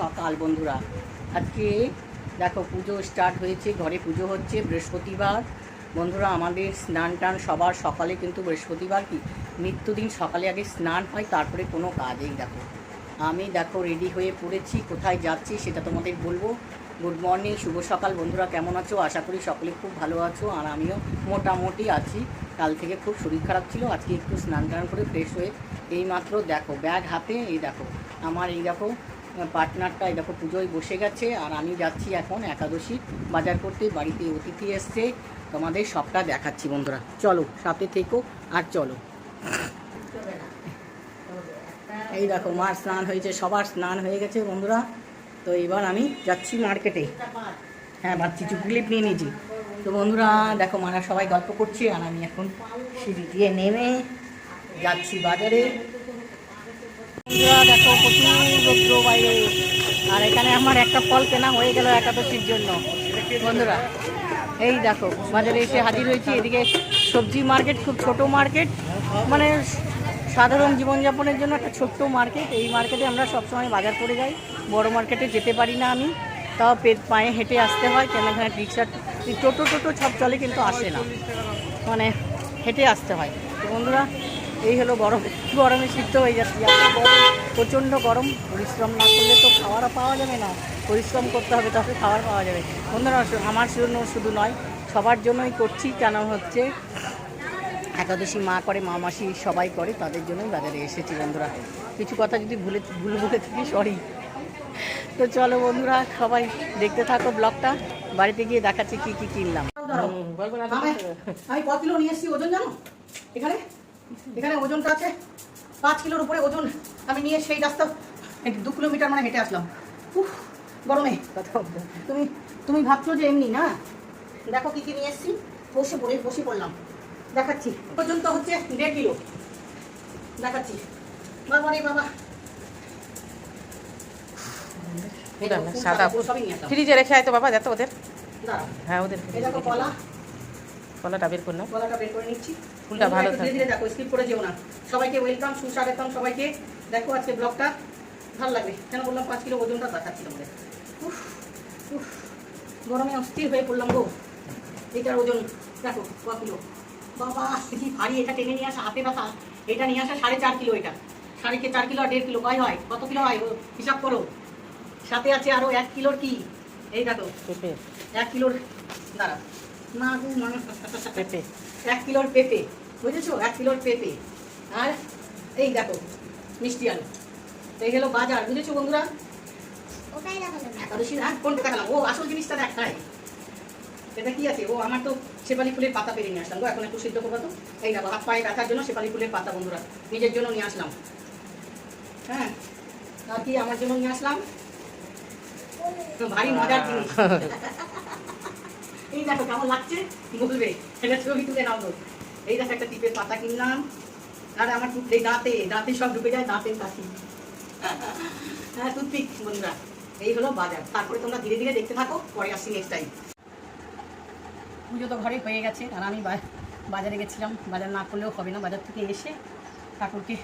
সকাল বন্ধুরা। আজকে দেখো পুজো স্টার্ট হয়েছে, ঘরে পুজো হচ্ছে, বৃহস্পতিবার। বন্ধুরা আমাদের স্নান টান সবার সকালে কিন্তু বৃহস্পতিবার কি? নিত্যদিন সকালে আগে স্নান হয়, তারপরে কোনো কাজেই দেখো। আমি দেখো রেডি হয়ে পড়েছি, কোথায় যাচ্ছি সেটা তোমাদের বলব। গুড মর্নিং শুভ সকাল বন্ধুরা, কেমন আছো? আশা করি সকলে খুব ভালো আছো, আর আমিও মোটামুটি আছি। কাল থেকে খুব শরীর খারাপ ছিল, আজকে একটু স্নান টান করে ফ্রেশ হয়ে এইমাত্র দেখো ব্যাগ হাতে, এই দেখো, আমার এই দেখো পার্টনারটা এই দেখো পুজোয় বসে গেছে, আর আমি যাচ্ছি এখন একাদশী বাজার করতে, বাড়িতে অতিথি এসছে, তোমাদের সবটা দেখাচ্ছি বন্ধুরা। চলো, সাথে থেকো, আর চলো। এই দেখো, মার স্নান হয়েছে, সবার স্নান হয়ে গেছে বন্ধুরা। তো এবার আমি যাচ্ছি মার্কেটে। হ্যাঁ ভাবছি ক্লিপ নিয়ে নিয়েছি। তো বন্ধুরা, দেখো, মারা সবাই গল্প করছে, আর আমি এখন সিঁড়ি দিয়ে নেমে যাচ্ছি বাজারে। দেখো, প্রচুর রৌদ্র বাইরে আর এখানে আমার একটা ফল কেনা হয়ে গেল একাদশীর জন্য। বন্ধুরা, এই দেখো, বাজারে এসে হাজির হয়েছি। এদিকে সবজি মার্কেট, খুব ছোট মার্কেট। মানে সাধারণ জীবনযাপনের জন্য একটা ছোট্ট মার্কেট। এই মার্কেটে আমরা সবসময় বাজার করে যাই। বড় মার্কেটে যেতে পারি না আমি। তাও পেট পায়ে হেঁটে আসতে হয়। কেন এখানে রিক্সা, টোটো টোটো সব চলে কিন্তু আসে না। মানে হেঁটে আসতে হয়। বন্ধুরা এই হলো গরম। গরমে সিদ্ধ হয়ে যাচ্ছে? এত গরম প্রচণ্ড গরম। পরিশ্রম না করলে তো খাওয়ারও পাওয়া যাবে না। পরিশ্রম করতে হবে তবে খাবার পাওয়া যাবে। বন্ধুরা আমার জন্য শুধু নয় সবার জন্যই করছি। কেন হচ্ছে? একাদশী মা করে মা মাসি সবাই করে তাদের জন্যই বাজারে এসেছি বন্ধুরা। কিছু কথা যদি ভুলে ভুল ভুলে থাকি সরি তো চলো বন্ধুরা সবাই দেখতে থাকো ব্লগটা। বাড়িতে গিয়ে দেখাচ্ছি কি কি কিনলাম। আমি ক কিলো নিয়ে এসেছি ওজন জানো? এখানে? এখানে ওজনটা আছে। পাঁচ কিলোর উপরে ওজন। আমি নিয়ে সেই রাস্তা দু কিলোমিটার মানে হেঁটে আসলাম। উফ গরমে। তুমি তুমি ভাবছ যে এমনি না? দেখো কি কি নিয়ে এসেছি। বসে পড়ে বসে পড়লাম। দেখাচ্ছি। পর্যন্ত হচ্ছে দেড় কিলো। দেখাচ্ছি। বাবা রে বাবা। সাদা ফ্রিজে রেখে আয় তো বাবা যাতে ওদের। হ্যাঁ ওদের কলা। কলাটা বের করলাম গলাটা বের করে নিচ্ছি। ফুলটা ভালো ধীরে ধীরে দেখো স্কিপ করে যেও না। সবাইকে ওয়েলকাম সুস্বাগতম সবাইকে। দেখো আজকে ব্লগটা ভালো লাগবে। কেন বললাম পাঁচ কিলো ওজনটা দেখাচ্ছি তোমাদের। উফ, উফ, গরমে অস্থির হয়ে পড়লাম গো। এটার ওজন দেখো ক কিলো? বাবা কি ভারী এটা টেনে নিয়ে আসা হাতে ব্যথা। এটা নিয়ে আসা সাড়ে চার কিলো এটা। সাড়ে কে চার কিলো আর দেড় কিলো কয় হয়? কত কিলো হয়? হিসাব করো। সাথে আছে আরও এক কিলোর কি? এই দেখো। এক কিলোর দাঁড়া। না গো মা পেঁপে। এক কিলোর পেঁপে বুঝেছ? এক কিলোর পেঁপে। আর এই দেখো মিষ্টি আলু। এই গেলো বাজার বুঝেছ বন্ধুরা? একাদশী হ্যাঁ কোনটা দেখালাম। ও আসল জিনিসটা দেখায় এটা কি আছে? ও আমার তো শেপালি ফুলের পাতা পেরে নিয়ে আসলাম গো এখন একটু সিদ্ধ করব তো। এই দেখো হাত পায়ে ব্যথার জন্য শেপালি ফুলের পাতা বন্ধুরা নিজের জন্য নিয়ে আসলাম। হ্যাঁ? আর কি আমার জন্য নিয়ে আসলাম? তো ভারী মজার জিনিস। এই দেখো কেমন লাগছে? বলবে? এটা ছবি তুলে নাও এই দেখো একটা টিপের পাতা কিনলাম। আর আমার এই দাঁতে দাঁতে সব ঢুকে যায় দাঁতের কাছে হ্যাঁ টুথপিক, বন্ধুরা। এই হলো বাজার। তারপরে তোমরা ধীরে ধীরে দেখতে থাকো, পরে আসছি নেক্সট টাইম পুজো তো ঘরে হয়ে গেছে, আর আমি বাজারে গেছিলাম। বাজার না করলেও হবে না, বাজার থেকে এসে ঠাকুরকে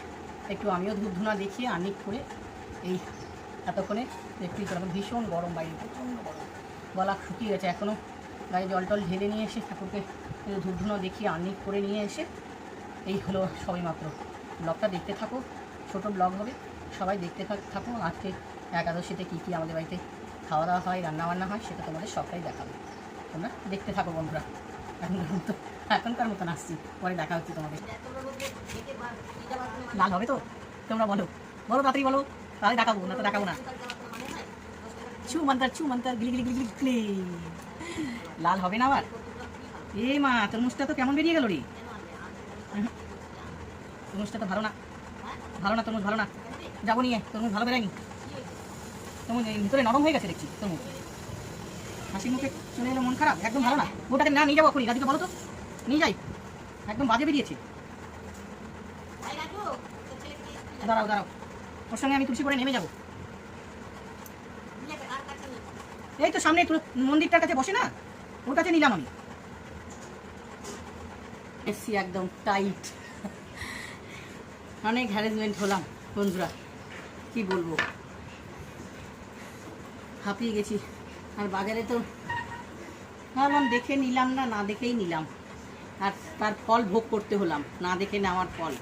একটু আমিও ধূপ ধুনা দেখিয়ে আনিক করে এই এতক্ষণে একটু ভীষণ গরম বাইরে প্রচণ্ড গরম। গলা শুকিয়ে গেছে এখনও গায়ে জল টল ঢেলে নিয়ে এসে ঠাকুরকে একটু ধূপ ধুনো দেখিয়ে আনিক করে নিয়ে এসে এই হলো সবে মাত্র ব্লগটা দেখতে থাকো, ছোট ব্লগ হবে, সবাই দেখতে থাক- আজকে একাদশীতে কী কী আমাদের বাড়িতে খাওয়া দাওয়া হয় রান্না বান্না হয়, সেটা তোমাদের সবটাই দেখাবো। তোমরা দেখতে থাকো বন্ধুরা। এখনকার মতো এখনকার মতন আসছি, পরে দেখা হচ্ছে তোমাদের। লাল হবে তো? তোমরা বলো। বলো তাড়াতাড়ি বলো। তাহলে দেখাবো, না তো দেখাবো না। ছু মন্তার ছু মন্তার গিলি গিলি গিলি গিলি। লাল হবে না আবার? এ মা, তরমুজটা তো কেমন বেরিয়ে গেল রে। তরমুজটা তো ভালো না। ভালো না, তরমুজ ভালো না। যাব নিয়ে, তরমুজ ভালো বেরায়নি। তরমুজ ভিতরে নরম হয়ে গেছে দেখছি, তরমুজ। হাসি মুখে চলে এলো মন খারাপ, একদম ভালো না। ওটাকে না, নিয়ে যাব এখনই। রাধিকা, বলো তো। নিয়ে যাই। একদম বাজে বেরিয়েছে। দাঁড়াও দাঁড়াও। ওর সঙ্গে আমি তুলসী করে নেমে যাব। এই তো সামনে মন্দিরটার কাছে বসে না? ওর কাছে নিলাম আমি। এসছি একদম টাইট অনেক হ্যারেসমেন্ট হলাম বন্ধুরা। কি বলব? হাঁপিয়ে গেছি। আর বাজারে তো ভাবলাম দেখে নিলাম না না দেখেই নিলাম। আর তার ফল ভোগ করতে হলাম, না দেখে নেওয়ার ফল।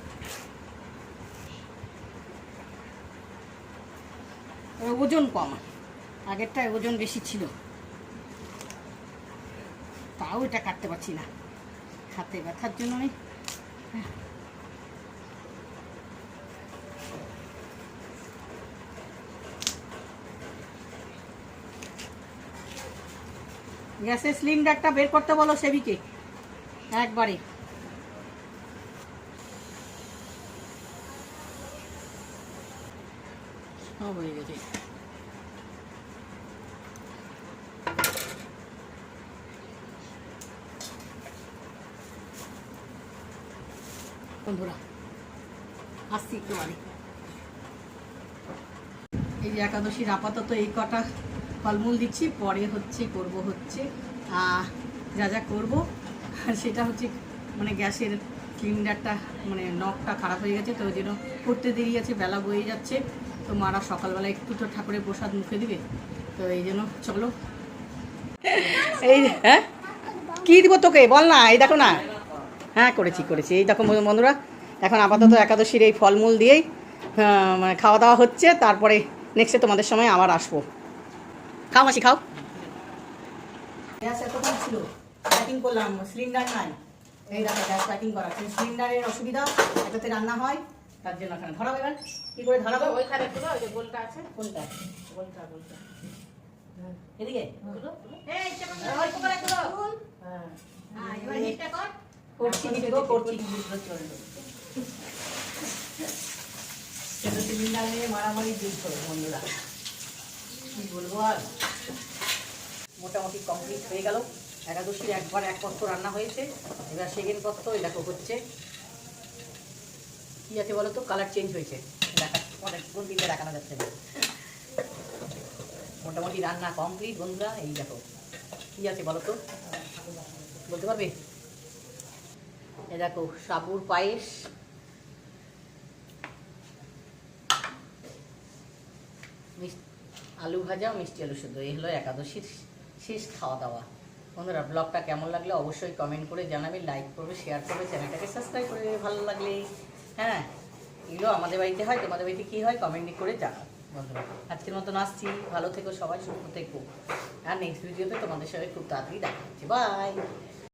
ওজন কম। আগেরটায় ওজন বেশি ছিল। তাও এটা কাটতে পারছি না। হাতে ব্যথার জন্য আমি গ্যাসের সিলিন্ডারটা বের করতে বলো সেবিকে। একবারে। সব হয়ে গেছে। বন্ধুরা, আসছি একটু এই যে একাদশীর আপাতত এই কটা ফলমূল দিচ্ছি, পরে হচ্ছে, করব হচ্ছে। যা যা করব সেটা হচ্ছে মানে গ্যাসের সিলিন্ডারটা মানে নখটা খারাপ হয়ে গেছে, তো ওই জন্য করতে দেরি আছে, বেলা বয়ে যাচ্ছে। তো মারা সকালবেলা একটু তো ঠাকুরের প্রসাদ মুখে দিবে, তো এই জন্য চলো। এই হ্যাঁ? কী দিব তোকে? বল না, এই দেখো না। হ্যাঁ করেছি করেছি এই দেখো বন্ধুরা এখন আপাতত একাদশীর এই ফলমূল দিয়েই মানে খাওয়া দাওয়া হচ্ছে তারপরে নেক্সটে তোমাদের সময় আবার আসব খাও মাসি খাও গ্যাস এতক্ষণ ছিল প্যাকিং করলাম সিলিন্ডার নাই এই দেখো গ্যাস প্যাকিং করা সিলিন্ডারের অসুবিধা এটাতে রান্না হয় তার জন্য এখানে ধরাবো এবার কী করে ধরাবো ওইখানে তুলো ওই যে গোলটা আছে কোনটা গোলটা গোলটা এদিকে তুলো তুলো অল্প করে করছি দিদিগো, করছি। সেটা সিলিন্ডার নিয়ে মারামারি যুদ্ধ বন্ধুরা। কি বলব আর? মোটামুটি কমপ্লিট হয়ে গেল। একাদশীর একবার এক পত্র রান্না হয়েছে। এবার সেকেন্ড পত্র ওই দেখো হচ্ছে। কি আছে বলো তো? কালার চেঞ্জ হয়েছে। দেখা অনেক কোন দিকে দেখানো যাচ্ছে না। মোটামুটি রান্না কমপ্লিট বন্ধুরা। এই দেখো কি আছে বলো তো? বলতে পারবে? দেখো সাবুর পায়েস। আলু ভাজা ও মিষ্টি আলু সেদ্ধ, এই হলো একাদশীর শেষ খাওয়া দাওয়া বন্ধুরা, ব্লগটা কেমন লাগলে অবশ্যই কমেন্ট করে জানাবে লাইক করবে শেয়ার করবে, চ্যানেলটাকে সাবস্ক্রাইব করে ভালো লাগলে। হ্যাঁ এগুলো আমাদের বাড়িতে হয়, তোমাদের বাড়িতে কী হয় কমেন্ট করে জানাও, বন্ধুরা। আজকের মতন আসছি, ভালো থেকো সবাই, সুস্থ থেকো। আর নেক্সট ভিডিওতে তোমাদের সঙ্গে খুব তাড়াতাড়ি দেখা হচ্ছে। বাই